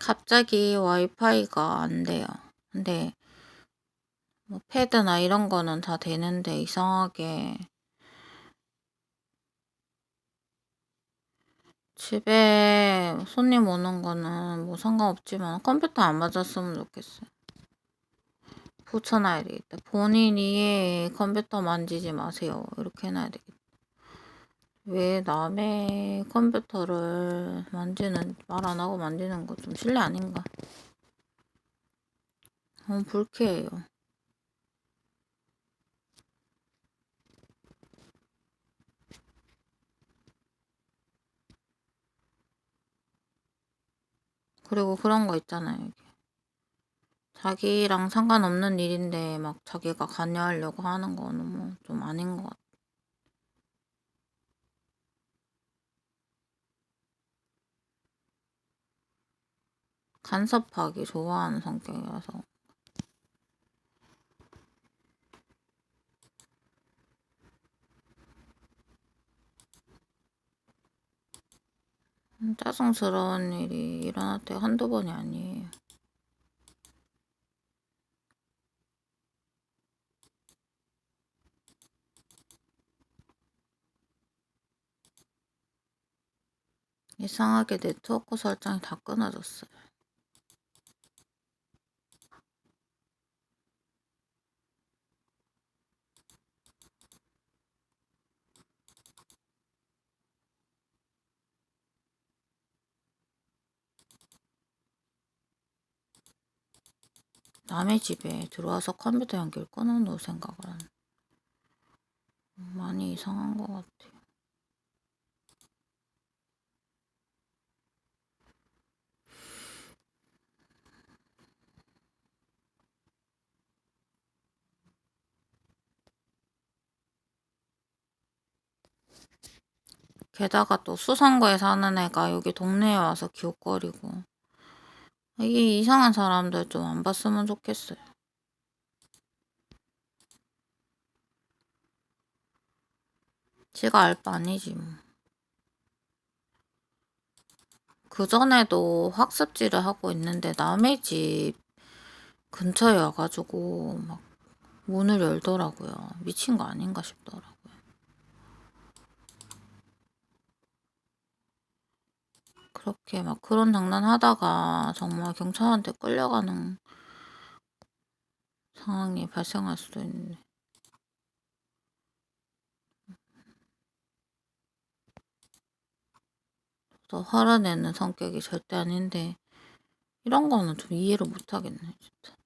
갑자기 와이파이가 안 돼요. 근데 뭐 패드나 이런 거는 다 되는데 이상하게 집에 손님 오는 거는 뭐 상관없지만 컴퓨터 안 맞았으면 좋겠어요. 붙여놔야 되겠다. 본인이 컴퓨터 만지지 마세요. 이렇게 해놔야 되겠다. 왜 남의 컴퓨터를 만지는, 말 안 하고 만지는 거 좀 실례 아닌가? 너무 불쾌해요. 그리고 그런 거 있잖아요. 이게. 자기랑 상관없는 일인데 막 자기가 관여하려고 하는 거는 뭐좀 아닌 것 같아. 간섭하기 좋아하는 성격이라서. 음, 짜증스러운 일이 일어날 때 한두 번이 아니에요. 이상하게 네트워크 설정이 다 끊어졌어요. 남의 집에 들어와서 컴퓨터 연결 끊어놓을 생각을 하는. 많이 이상한 것 같아요. 게다가 또 수성구에 사는 애가 여기 동네에 와서 기웃거리고 이게 이상한 사람들 좀 안 봤으면 좋겠어요. 지가 알 바 아니지 뭐. 그전에도 학습지를 하고 있는데 남의 집 근처에 와가지고 막 문을 열더라고요. 미친 거 아닌가 싶더라고요. 그렇게 막 그런 장난 하다가 정말 경찰한테 끌려가는 상황이 발생할 수도 있네. 또 화를 내는 성격이 절대 아닌데 이런 거는 좀 이해를 못 하겠네 진짜.